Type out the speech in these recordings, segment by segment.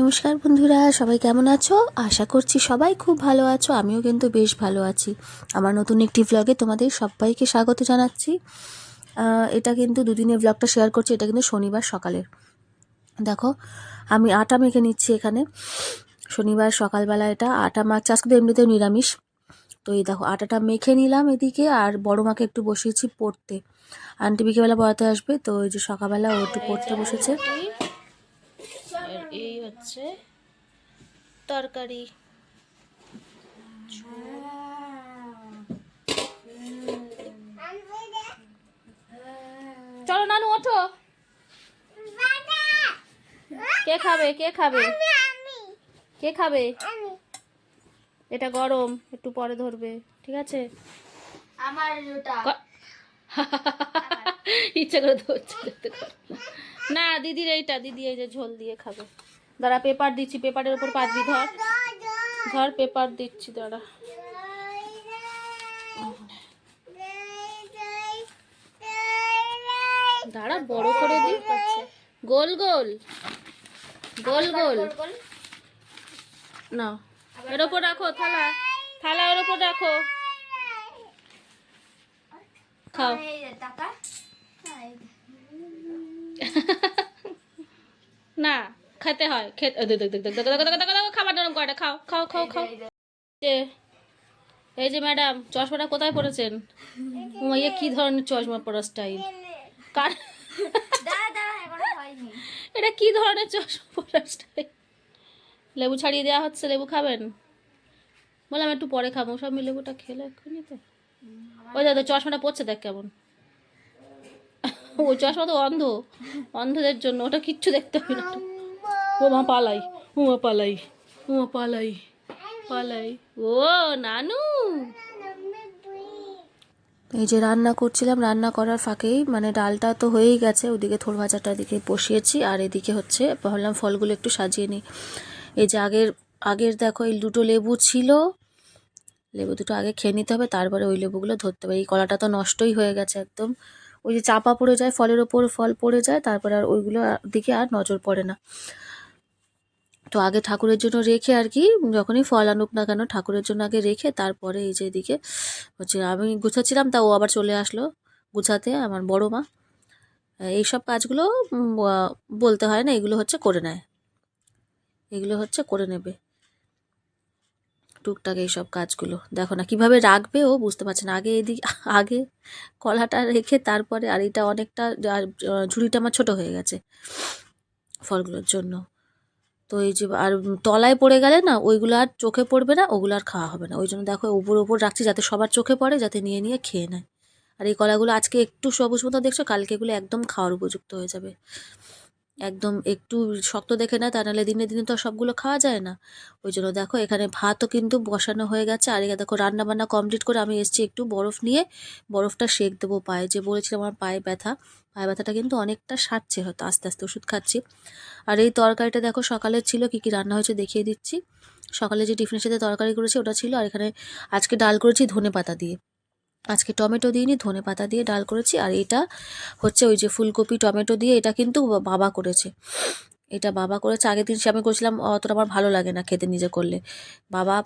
নমস্কার বন্ধুরা, সবাই কেমন আছো? আশা করছি সবাই খুব ভালো আছো, আমিও কিন্তু বেশ ভালো আছি। আমার নতুন একটি ভ্লগে তোমাদের সবাইকে স্বাগত জানাচ্ছি। এটা কিন্তু দুদিনের ভ্লগটা শেয়ার করছি, এটা কিন্তু শনিবার সকালের। দেখো, আমি আটা মেখে নিচ্ছি এখানে। শনিবার সকালবেলা এটা আটা মাছ আজকে তো এমনিতেও নিরামিষ। তো এই দেখো, আটাটা মেখে নিলাম এদিকে, আর বড় মাকে একটু বসিয়েছি পড়তে। আন্টি বিকেবেলা পড়াতে আসবে, তো ওই যে সকালবেলা ও একটু পড়তে বসেছে। এই হচ্ছে তরকারি। চলো নানু ওঠো। কে খাবে? কে খাবে? কে খাবে? এটা গরম একটু পরে ধরবে ঠিক আছে? আমার ইচ্ছা করে ধরছে। না, দিদির এইটা, দিদি এই যে ঝোল দিয়ে খাবে। দাঁড়া, পেপার দিচ্ছি, পেপারের উপর পাতবি ধর। ধর, পেপার দিচ্ছি, দাঁড়া। দাঁড়া, বড় করে দি গোল গোল। গোল গোল। না, এর ওপর রাখো, থালা। থালা, এর ওপর রাখো। খাও। এই যে, টাকা। না খেতে হয় খেতে খাবার নরম করে খাও খাও খাও খাও এই যে ম্যাডাম চশমাটা কোথায় পড়েছেন ইয়ে কি ধরনের চশমা পরা স্টাইল কার এটা কি ধরনের চশমা পড়ার স্টাইল লেবু ছাড়িয়ে দেওয়া হচ্ছে লেবু খাবেন বললাম একটু পরে খাব সব মিলে লেবুটা খেলে এক্ষুনি তো ওই দাদা চশমাটা পড়ছে দেখ কেমন ওই চশমা তো অন্ধ, অন্ধদের জন্য, ওটা কিচ্ছু দেখতে হবে না। ও মা পালাই, ও মা পালাই, ও মা পালাই পালাই। ও, নানু। এই যে রান্না করছিলাম, রান্না করার ফাঁকেই মানে ডালটা তো হয়েই গেছে, ওদিকে থোর ভাজাটা এদিকে বসিয়েছি, আর এদিকে হচ্ছে, ভাবলাম ফলগুলো একটু সাজিয়ে নিই। এই যে আগের আগের দেখো, এই দুটো লেবু ছিল, লেবু দুটো আগে খেয়ে নিতে হবে, তারপরে ওই লেবুগুলো ধরতে হবে। এই কলাটা তো নষ্টই হয়ে গেছে একদম। ওই যে চাপা পড়ে যায়, ফলের ওপর ফল পড়ে যায়, তারপরে আর ওইগুলো দিকে আর নজর পড়ে না। তো আগে ঠাকুরের জন্য রেখে আর কি, যখনই ফল আনুক না কেন ঠাকুরের জন্য আগে রেখে, তারপরে এই যে এদিকে হচ্ছে আমি গুছাচ্ছিলাম তা ও আবার চলে আসলো গুছাতে, আমার বড় মা। এইসব কাজগুলো বলতে হয় না, এগুলো হচ্ছে করে নেয়। এগুলো হচ্ছে করে নেবে। টুকটাক এইসব কাজগুলো। দেখো না, কীভাবে রাখবে ও বুঝতে পারছে না। আগে এদিক, আগে কলাটা রেখে তারপরে, আর এটা অনেকটা ঝুড়িটা আমার ছোট হয়ে গেছে ফলগুলোর জন্য। তো এই যে, আর তলায় পড়ে গেলে না, ওইগুলো আর চোখে পড়বে না, ওগুলো আর খাওয়া হবে না। ওই জন্য দেখো, ওপর ওপর রাখছি যাতে সবার চোখে পড়ে, যাতে নিয়ে নিয়ে খেয়ে নেয়। আর এই কলাগুলো আজকে একটু সবুজ মতো দেখছ, কালকে এগুলো একদম খাওয়ার উপযুক্ত হয়ে যাবে। একদম একটু শক্ত দেখে না তা নাহলে দিনে দিনে তো সবগুলো খাওয়া যায় না। ওই জন্য দেখো এখানে ভাতও কিন্তু বসানো হয়ে গেছে। আর এখানে দেখো রান্না বান্না কমপ্লিট করে আমি এসেছি একটু বরফ নিয়ে। বরফটা সেক দেবো পায়ে। যে বলেছিলাম আমার পায়ে ব্যথা, পায়ে ব্যথাটা কিন্তু অনেকটা সারছে হয়তো। আস্তে আস্তে ওষুধ খাচ্ছি। আর এই তরকারিটা দেখো সকালে ছিল, কি কি রান্না হয়েছে দেখিয়ে দিচ্ছি। সকালে যে টিফিনের সাথে তরকারি করেছি ওটা ছিল। আর এখানে আজকে ডাল করেছি ধনে পাতা দিয়ে। আজকে টমেটো দিইনি, ধনে পাতা দিয়ে ডাল করেছি আর এটা হচ্ছে ওই যে ফুলকপি, টমেটো দিয়ে এটা কিন্তু বাবা করেছে। এটা বাবা করেছে। আগের দিন সে আমি করেছিলাম, অতটা আমার ভালো লাগে না খেতে নিজে করলে। বাবা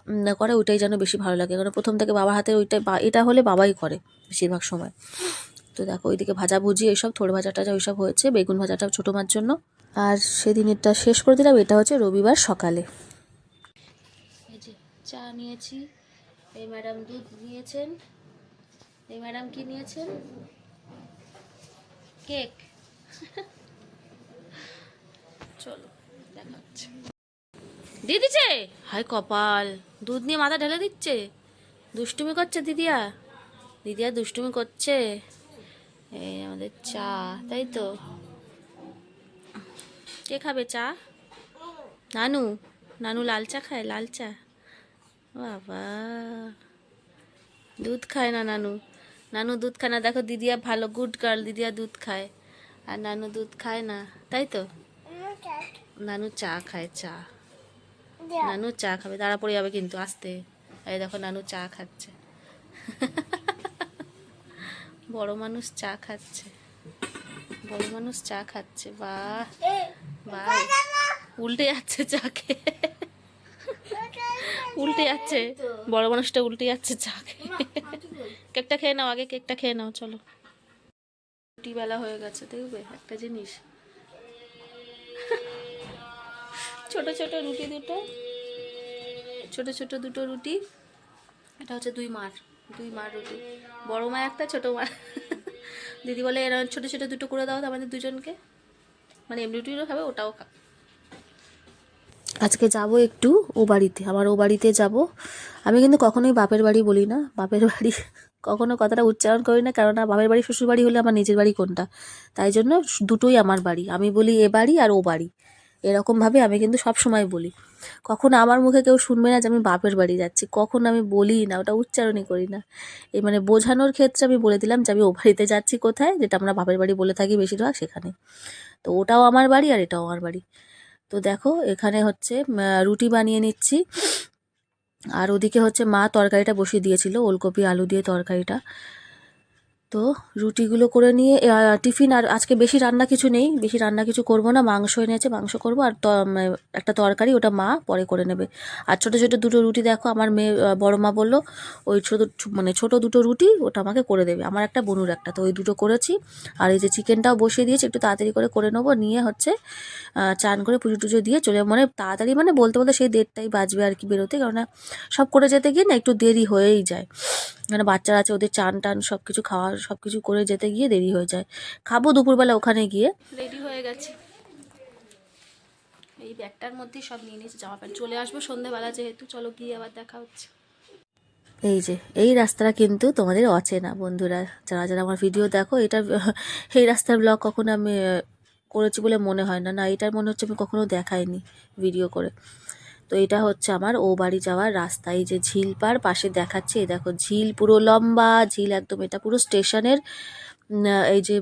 করে ওইটাই যেন বেশি ভালো লাগে। কারণ প্রথম থেকে বাবার হাতে ওইটাই এটা হলে বাবাই করে বেশিরভাগ সময়। তো দেখো, ওইদিকে ভাজা ভুজি এইসব, থোড় ভাজা টাজা ওইসব হয়েছে, বেগুন ভাজাটা ছোটো মার জন্য। আর সেদিন এটা শেষ করে দিলাম, এটা হচ্ছে রবিবার সকালে। চা নিয়েছি। এই ম্যাডাম দুধ নিয়েছেন এই ম্যাডাম কি নিয়েছেন? কেক। চলো দেখা হচ্ছে দিয়ে দিচ্ছে? হাই কপাল, দুধ নিয়ে মাথা ঢেলে দিচ্ছে? দুষ্টুমি করছে দিদিয়া? দিদিয়া দুষ্টুমি করছে। এই আমাদের চা, তাই তো। কে খাবে চা? নানু। নানু লাল চা খায়, লাল চা। বাবা। দুধ খায় না নানু। নানু দুধ খায় না। দেখো দিদিয়া ভালো গুড গার্ল দিদিয়া দুধ খায়। আর নানু দুধ খায় না, তাই তো? নানু চা খায়, চা। নানু চা খাবে, দাঁড়া পড়ে যাবে কিন্তু, আসতে। এই দেখো নানু চা খাচ্ছে। বড় মানুষ চা খাচ্ছে। বড় মানুষ চা খাচ্ছে, বাহ বাহ। উল্টে যাচ্ছে চাকে। উল্টে যাচ্ছে। বড় মানুষটা উল্টে যাচ্ছে চাকে। কেকটা খেয়ে নাও, আগে কেকটা খেয়ে নাও, চলো। বেলা হয়ে গেছে, দেখবে? একটা জিনিস। ছোট ছোট রুটি দুটো, ছোট ছোট দুটো রুটি, এটা হচ্ছে দুই মার দুই মার রুটি। বড় মা একটা, ছোট মা দিদি বলে, এরা ছোট ছোট দুটো করে দাও আমাদের দুজনকে। মানে এমনি রুটিও খাবে, ওটাও খাবে। আজকে যাব একটু ও বাড়িতে আমার ও বাড়িতে যাব। আমি কিন্তু কখনোই বাপের বাড়ি বলি না, বাপের বাড়ি কখনো কথাটা উচ্চারণ করি না, কেননা বাপের বাড়ি, শ্বশুর বাড়ি হলে আমার নিজের বাড়ি কোনটা? তাই জন্য দুটোই আমার বাড়ি। আমি বলি এ বাড়ি আর ও বাড়ি। এরকমভাবে আমি কিন্তু সব সময় বলি। কখনো আমার মুখে কেউ শুনবে না যে আমি বাপের বাড়ি যাচ্ছি। কখন আমি বলি না, ওটা উচ্চারণই করি না। এই মানে বোঝানোর ক্ষেত্রে আমি বলে দিলাম যে আমি ও বাড়িতে যাচ্ছি কোথায়, যেটা আমরা বাপের বাড়ি বলে থাকি বেশিরভাগ সেখানে। তো ওটাও আমার বাড়ি আর এটাও আমার বাড়ি। তো দেখো, এখানে হচ্ছে রুটি বানিয়ে নিচ্ছি। আর ওদিকে হচ্ছে মা তরকারিটা বসিয়ে দিয়েছিল, ওলকপি, আলু দিয়ে তরকারিটা। তো রুটিগুলো করে নিয়ে টিফিন আর আজকে বেশি রান্না কিছু নেই। বেশি রান্না কিছু করব না। মাংস এনেছে মাংস করব। আর একটা তরকারি ওটা মা পরে করে নেবে। আর ছোটো ছোটো দুটো রুটি দেখো, আমার মেয়ে বড় মা বলল, ওই ছোটো মানে ছোটো দুটো রুটি ওটা আমাকে করে দেবে। আমার একটা, বনুর একটা। তো ওই দুটো করেছি। আর এই যে চিকেনটাও বসিয়ে দিয়েছি, একটু তাড়াতাড়ি করে করে নেব। নিয়ে হচ্ছে চান করে পুজো টুজো দিয়ে চলে মানে তাড়াতাড়ি মানে বলতে বলতে সেই দেড়টাই বাজবে আর কি বেরোতে। কেননা সব করে যেতে গিয়ে না একটু দেরি হয়েই যায়। মানে বাচ্চারা আছে ওদের চান টান সব কিছু খাওয়া সব কিছু করে যেতে গিয়ে দেরি হয়ে যায়। খাব দুপুরবেলা ওখানে গিয়ে। রেডি হয়ে গেছে। এই ব্যাগটার মধ্যেই সব নিয়ে নিয়েছি জামা প্যান্ট। চলে আসব সন্ধেবেলা যেহেতু চলো গিয়ে আবার দেখা হচ্ছে। এই যে এই রাস্তাটা কিন্তু তোমাদের অচেনা বন্ধুরা। যারা যারা আমার ভিডিও দেখো এটা এই রাস্তার ব্লগ কখনো আমি করেছি বলে মনে হয় না। না এটার মনে হচ্ছে আমি কখনো দেখাইনি ভিডিও করে। তো এটা হচ্ছে আমার ও বাড়ি যাওয়ার রাস্তা। এই যে ঝিল পার পাশে দেখাচ্ছে দেখো ঝিল পুরো লম্বা, ঝিল একদম এটা পুরো স্টেশনের এই যে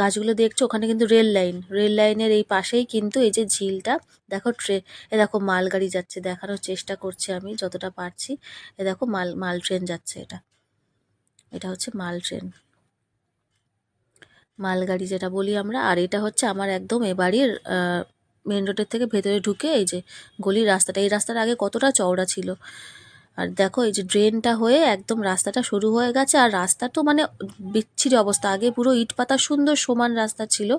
গাছগুলো দেখছ, ওখানে কিন্তু রেল লাইন, রেল লাইনের এই পাশেই কিন্তু এই যে ঝিলটা। দেখো ট্রে, এ দেখো মালগাড়ি যাচ্ছে, দেখানোর চেষ্টা করছি আমি যতটা পারছি। এ দেখো মাল মাল ট্রেন যাচ্ছে এটা। এটা হচ্ছে মাল ট্রেন। মালগাড়ি যেটা বলি আমরা, আর এটা হচ্ছে আমার একদম এ বাড়ির মেন রোডের থেকে ভেতরে ঢুকে এই যে গলির রাস্তাটা এই রাস্তার আগে কতটা চওড়া ছিল। আর দেখো এই যে ড্রেনটা হয়ে একদম রাস্তাটা শুরু হয়ে গেছে আর রাস্তা তো মানে বিচ্ছিরি অবস্থা। আগে পুরো ইট পাতা সুন্দর সমান রাস্তা ছিল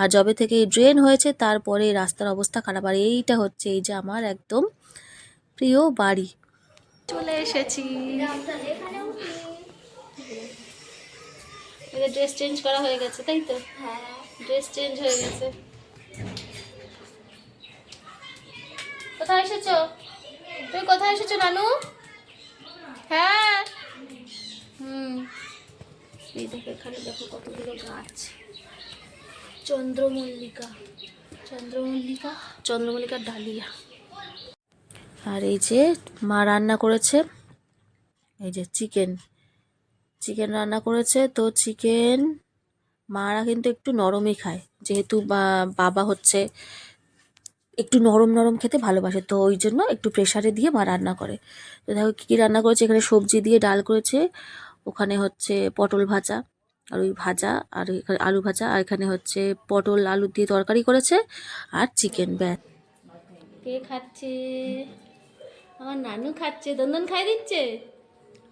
আর যবে থেকে এই ড্রেন হয়েছে তারপরে এই রাস্তার অবস্থা খারাপ। আর এইটা হচ্ছে এই যে আমার একদম প্রিয় বাড়ি। চলে এসেছি। ড্রেস চেঞ্জ করা হয়ে গেছে তাই তো? হ্যাঁ। ড্রেস চেঞ্জ হয়ে গেছে। কোথায় এসেছ? তুমি কোথায় এসেছ, নানু? হ্যাঁ। হুম। এই দেখো, এখানে দেখো কতগুলো গাছ। চন্দ্রমল্লিকা। চন্দ্রমল্লিকা? চন্দ্রমল্লিকার ডালিয়া। আর এই যে মা রান্না করেছে, এই যে চিকেন। চিকেন রান্না করেছে, তো চিকেন মারা কিন্তু একটু নরমই খায়। যেহেতু বাবা হচ্ছে একটু নরম নরম খেতে ভালোবাসে। তো ওই জন্য একটু প্রেসারে দিয়ে মা রান্না করে। তো দেখো কী কী রান্না করেছে? এখানে সবজি দিয়ে ডাল করেছে। ওখানে হচ্ছে পটল ভাজা আর ওই ভাজা আর এখানে আলু ভাজা আর এখানে হচ্ছে পটল আলু দিয়ে তরকারি করেছে আর চিকেন ব্যাস। কে খাচ্ছে? আমার নানু খাচ্ছে। দন্দন খাই দিচ্ছে?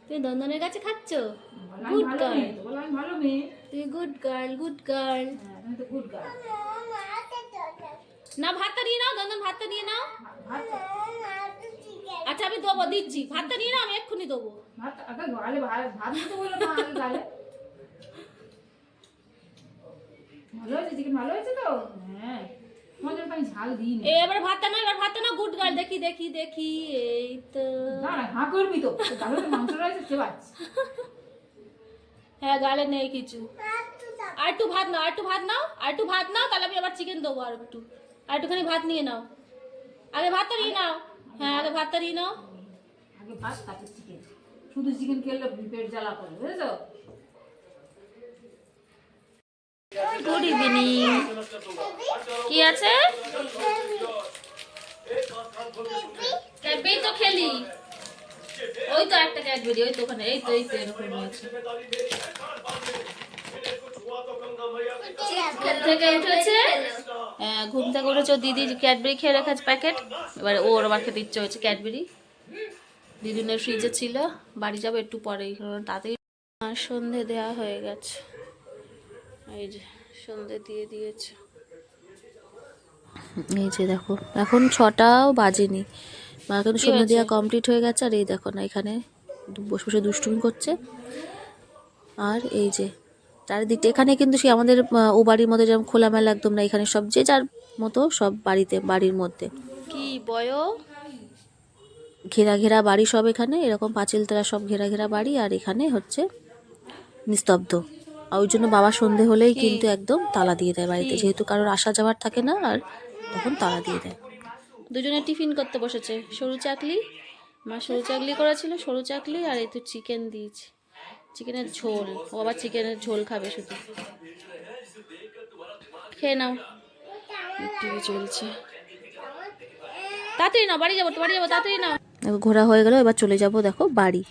তুমি দন্দনের কাছে খাচ্ছ? গুড গার্ল তুই গুড গার্ল গুড গার্ল না ভাতটা নিয়ে নাও দন্দন ভাতটা নিয়ে নাও। আচ্ছা আমি দেবো দিচ্ছি। ভাতটা নিয়ে নাও আমি এক্ষুনি দেবো ভালো হয়েছে চিকেন ভালো হয়েছে তো? হ্যাঁ এবার ভাতটা নাও এবার ভাতটা গুড দেখি দেখি দেখি এই তো। না না করবি তো? গালে মাংস রয়েছে সে হ্যাঁ গালে নেই কিছু। আর একটু ভাত নাও আর একটু ভাত নাও আর একটু ভাত নাও তাহলে আমি আবার চিকেন দেবো আর একটু আর একটুখানি ভাত নিয়ে নাও। আগে ভাতটা নিয়ে নাও। হ্যাঁ আগে ভাতটা নিয়ে নাও। আগে ভাত তারপর চিকেন শুধু চিকেন খেলে পেট জ্বালা করে বুঝেছ? গুড ইভিনিং কি আছে? ক্যাডবেরি তো খেলি। ওই তো একটা ক্যাডবেরি ওই তো ওখানে এই তো এই তো এরকম ঘুম থেকে উঠেছে ঘুম থেকে উঠেছে দিদি ক্যাডবেরি খেয়ে রেখেছে প্যাকেট। এবারে ওর আবার খেতে ইচ্ছে হয়েছে ক্যাডবেরি। দিদিনের ফ্রিজে ছিল বাড়ি যাব একটু পরেই কারণ তাতেই সন্ধে দেওয়া হয়ে গেছে। এই যে সন্ধে দিয়ে দিয়েছে। এই যে দেখো এখন ছটাও বাজেনি। এখন সন্ধে দেওয়া কমপ্লিট হয়ে গেছে আর এই দেখো না এখানে বসে বসে দুষ্টুমি করছে। আর এই যে চারিদিকটা এখানে কিন্তু সে আমাদের ও বাড়ির মধ্যে যেমন খোলামেলা একদম না এখানে সব যে যার মতো সব বাড়িতে বাড়ির মধ্যে। কি বয়? ঘেরা ঘেরা বাড়ি সব এখানে এরকম পাঁচিল তারা সব ঘেরা ঘেরা বাড়ি আর এখানে হচ্ছে নিস্তব্ধ। আর ওই জন্য বাবা সন্ধে হলেই কিন্তু একদম তালা দিয়ে দেয় বাড়িতে যেহেতু কারোর আসা যাওয়ার থাকে না আর তখন তালা দিয়ে দেয়। দুজনে টিফিন করতে বসেছে। সরু চাকলি? মা সরু চাকলি করেছিল সরু চাকলি আর এই তো চিকেন দিয়েছি। চিকেনের ঝোল ও আবার চিকেনের ঝোল খাবে শুধু। খেয়ে নাও। টিভি চলছে তাড়াতাড়ি নাও বাড়ি যাব তো বাড়ি যাব তাড়াতাড়ি নাও। এবার ঘোরা হয়ে গেল এবার চলে যাব দেখো বাড়ি।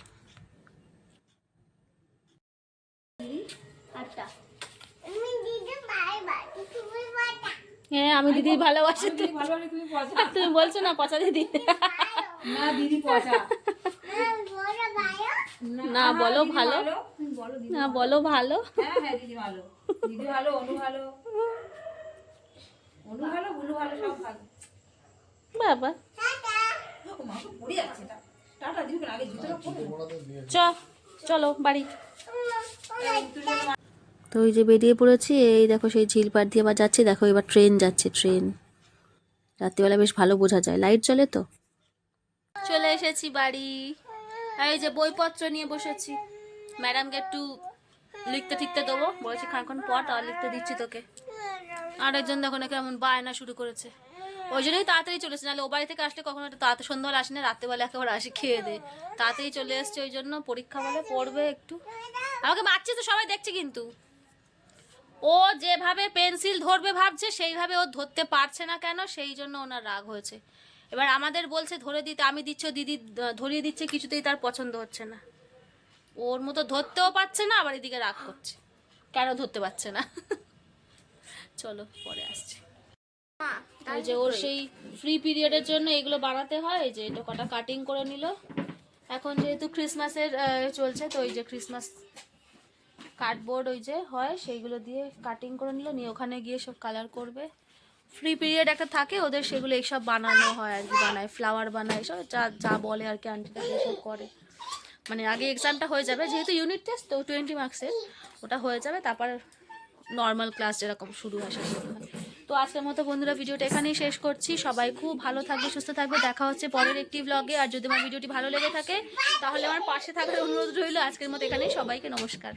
হ্যাঁ আমি দিদি ভালোবাসি তুমি বলছো না পচা দিদি। না দিদি পচা। না বলো ভালো। বলো না বলো ভালো। হ্যাঁ হ্যাঁ দিদি ভালো। দিদি ভালো অনু ভালো। অনু ভালো গুলু ভালো সব ভালো। বাবা। চ চলো বাড়ি। তো ওই যে বেরিয়ে পড়েছি এই দেখো সেই ঝিল পাড় দিয়ে আবার যাচ্ছে দেখো এবার ট্রেন যাচ্ছে ট্রেন। রাত্রিবেলা বেশ ভালো বোঝা যায়। লাইট জ্বলে তো? চলে এসেছি বাড়ি। আর এই যে বইপত্র নিয়ে বসেছি। ম্যাডামকে একটু লিখতে ঠিকতে দেবো। বলেছি খানিক্ষণ পর তাও লিখতে দিচ্ছি তোকে। আর একজন দেখো না কেমন বায়না শুরু করেছে। ওই জন্যই তাড়াতাড়ি চলেছে নাহলে ও বাড়ি থেকে আসলে কখনো একটু তাড়াতাড়ি সন্ধ্যাবেলা আসে না, রাত্রেবেলা একেবারে আসি, খেয়ে দে। তাড়াতাড়ি চলে এসছে ওই জন্য পরীক্ষা বলে পড়বে একটু। আমাকে মারছে তো সবাই দেখছে কিন্তু। ও যেভাবে পেন্সিল ধরবে ভাবছে, সেইভাবে ও ধরতে পারছে না কেন, সেই জন্য ওনার রাগ হয়েছে। এবার আমাদের বলছে ধরে দিতে, আমি দিচ্ছ, দিদি ধরিয়ে দিচ্ছে, কিছুতেই তার পছন্দ হচ্ছে না। ওর মতো ধরতেও পারছে না, আবার এদিকে রাগ করছে। কেন ধরতে পারছে না? চলো, পরে আসছি। ওই যে ওর সেই ফ্রি পিরিয়ডের জন্য এগুলো বানাতে হয় যে এটা কটা কাটিং করে নিল। এখন যেহেতু ক্রিসমাসের চলছে, তো ওই যে ক্রিসমাস কার্ডবোর্ড ওই যে হয়, সেইগুলো দিয়ে কাটিং করে নিল, নিয়ে ওখানে গিয়ে সব কালার করবে। ফ্রি পিরিয়ড একটা থাকে, ওদের সেগুলো এইসব বানানো হয় আর কি, বানায় ফ্লাওয়ার বানায় সব যা যা বলে আর কি আন্টিটা সেসব করে। মানে আগে এক্সামটা হয়ে যাবে, যেহেতু ইউনিট টেস্ট তো টোয়েন্টি মার্কসের ওটা হয়ে যাবে, তারপর নর্মাল ক্লাস যেরকম শুরু হয় তো আজকের মতো বন্ধুরা ভিডিওটা এখানেই শেষ করছি। সবাই খুব ভালো থাকবে, সুস্থ থাকবে, দেখা হচ্ছে পরের একটি ব্লগে আর যদি আমার ভিডিওটি ভালো লেগে থাকে, তাহলে আমার পাশে থাকার অনুরোধ রইল। আজকের মতো এখানেই, সবাইকে নমস্কার।